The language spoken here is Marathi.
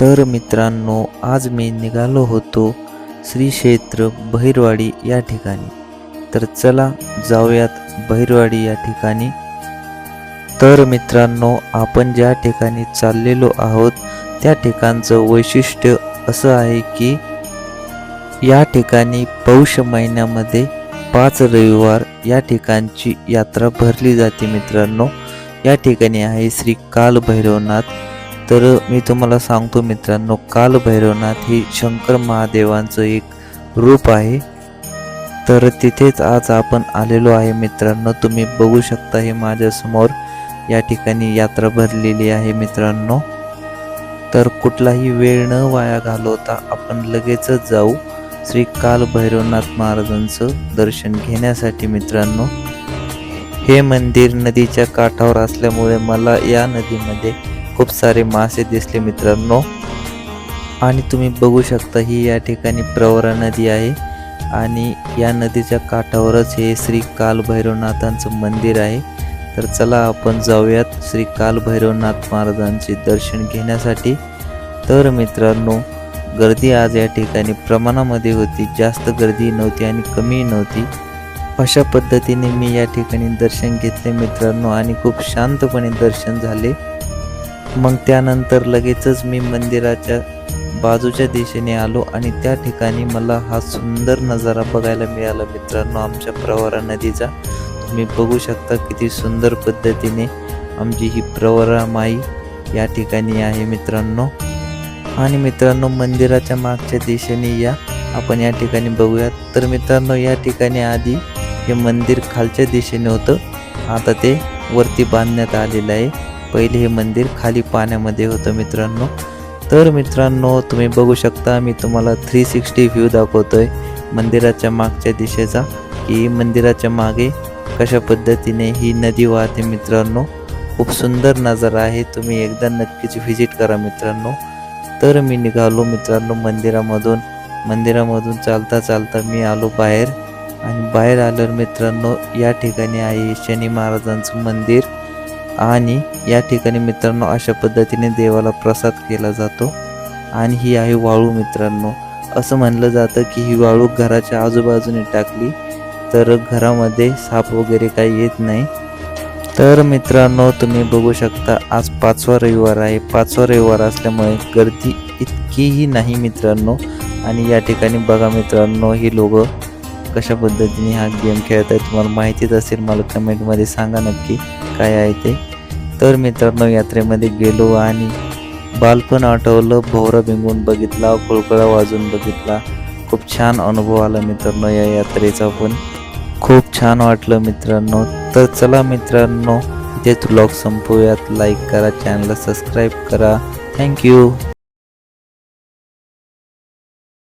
तर मित्रांनो आज मी निघालो होतो श्री क्षेत्र बहिरवाडी या ठिकाणी. तर चला जाऊयात बहिरवाडी या ठिकाणी. तर मित्रांनो आपण ज्या ठिकाणी चाललेलो आहोत त्या ठिकाणचं वैशिष्ट्य असं आहे की या ठिकाणी पौष महिन्यामध्ये पाच रविवार या ठिकाणची यात्रा भरली जाते मित्रांनो. या ठिकाणी आहे श्री काल भैरवनाथ तर मी तुम्हाला सांगतो मित्रांनो काल भैरवनाथ हे शंकर महादेवांचं एक रूप आहे. तर तिथेच आज आपण आलेलो आहे मित्रांनो. तुम्ही बघू शकता हे माझ्यासमोर या ठिकाणी यात्रा भरलेली आहे मित्रांनो. तर कुठलाही वेळ न वाया घालवता आपण लगेचच जाऊ श्री काल भैरवनाथ महाराजांचं दर्शन घेण्यासाठी मित्रांनो. हे मंदिर नदीच्या काठावर असल्यामुळे मला या नदीमध्ये खूप सारे मासे दिसले मित्रांनो. आणि तुम्ही बघू शकता ही या ठिकाणी प्रवरा नदी आहे. आणि या नदीच्या काठावरच हे श्री काल भैरवनाथांचं मंदिर आहे. तर चला आपण जाऊयात श्री काल भैरवनाथ महाराजांचे दर्शन घेण्यासाठी. तर मित्रांनो गर्दी आज या ठिकाणी प्रमाणामध्ये होती. जास्त गर्दी नव्हती आणि कमी नव्हती. अशा पद्धतीने मी या ठिकाणी दर्शन घेतले मित्रांनो. आणि खूप शांतपणे दर्शन झाले. मग त्यानंतर लगेचच मी मंदिराच्या बाजूच्या दिशेने आलो आणि त्या ठिकाणी मला हा सुंदर नजारा बघायला मिळाला. मित्रांनो आमच्या प्रवरा नदीचा तुम्ही बघू शकता किती सुंदर पद्धतीने आमची ही प्रवरा माई या ठिकाणी आहे मित्रांनो. आणि मित्रांनो मंदिराच्या मागच्या दिशेने या आपण या ठिकाणी बघूयात. तर मित्रांनो या ठिकाणी आधी हे मंदिर खालच्या दिशेने होतं. आता ते वरती बांधण्यात आलेलं आहे. पहिले हे मंदिर खाली पाण्यामध्ये होतं मित्रांनो. तर मित्रांनो तुम्ही बघू शकता मी तुम्हाला थ्री सिक्स्टी व्ह्यू दाखवतोय मंदिराच्या मागच्या दिशेचा की मंदिराच्या मागे कशा पद्धतीने ही नदी वाहते मित्रांनो. खूप सुंदर नजारा आहे तुम्ही एकदा नक्कीच व्हिजिट करा मित्रांनो. तर मी निघालो मित्रांनो मंदिरामधून. मंदिरामधून चालता चालता मी आलो बाहेर. आणि बाहेर आल्यावर मित्रांनो या ठिकाणी आहे शनी महाराजांचं मंदिर. आणि या ठिकाणी मित्रांनो अशा पद्धतीने देवाला प्रसाद केला जातो. आणि ही आहे वाळू मित्रांनो. असं म्हणलं जातं की ही वाळू घराच्या आजूबाजूने टाकली तर घरामध्ये साप वगैरे काही येत नाही. तर मित्रांनो तुम्ही बघू शकता आज पाचवा रविवार आहे. पाचवा रविवार असल्यामुळे गर्दी इतकीही नाही मित्रांनो. आणि या ठिकाणी बघा मित्रांनो ही लोक कशा पद्धतीने हा गेम खेळत आहे तुम्हाला माहितीच असेल मला कमेंटमध्ये सांगा नक्की काय आहे ते. तर मित्रांनो यात्रेमध्ये गेलो आणि बालपण आठवलं भोवरा भिंगून बघितला कुळकुळा वाजून बघितला. खूप छान अनुभव आला मित्रांनो या यात्रेचा पण. खूप छान वाटलं मित्रांनो. तर चला मित्रांनो इथेच ब्लॉग संपवूयात लाईक करा चॅनलला सबस्क्राईब करा. थँक्यू